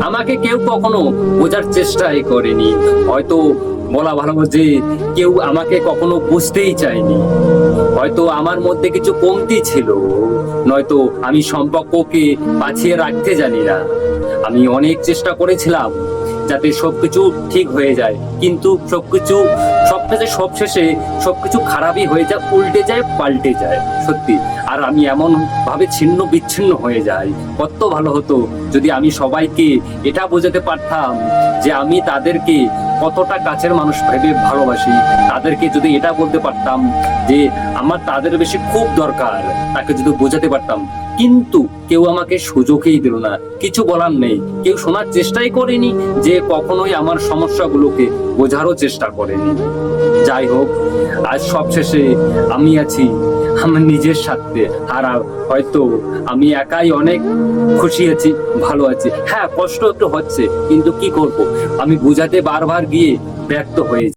আমাকে কেউ কখনো বোঝার চেষ্টাই করেনি। হয়তো বলা ভালো যে কেউ আমাকে কখনো বুঝতেই চায়নি। হয়তো আমার মধ্যে কিছু কমতি ছিল, নয়তো আমি সম্পর্ককে বাঁচিয়ে রাখতে জানি না। আমি অনেক চেষ্টা করেছিলাম যাতে সবকিছু ঠিক হয়ে যায়। কিন্তু সবকিছু সব শেষে সব শেষে সবকিছু খারাপই হয়ে যায়, উল্টে যায়, পাল্টে যায়, সত্যি। আর আমি এমন ভাবে ছিন্ন বিচ্ছিন্ন হয়ে যাই। কত ভালো হতো যদি আমি সবাইকে এটা বোঝাতে পারতাম যে আমি তাদেরকে কতটা কাছের মানুষ ভেবে ভালোবাসি। তাদেরকে যদি এটা বলতে পারতাম যে আমার তাদের বেশি খুব দরকার, তাকে যদি বোঝাতে পারতাম। কিন্তু কেউ আমাকে সুযোগই দিল না, কিছু বলার নেই। কেউ শোনার চেষ্টাই করেনি যে কখনোই আমার সমস্যাগুলোকে বোঝারও চেষ্টা করেনি। যাই হোক, আজ সবশেষে আমি আছি আমার নিজের স্বার্থে। আর হয়তো আমি একাই অনেক খুশি আছি, ভালো আছি। হ্যাঁ কষ্ট একটু হচ্ছে, কিন্তু কি করব? আমি বোঝাতে বারবার গিয়ে ব্যর্থ হয়ে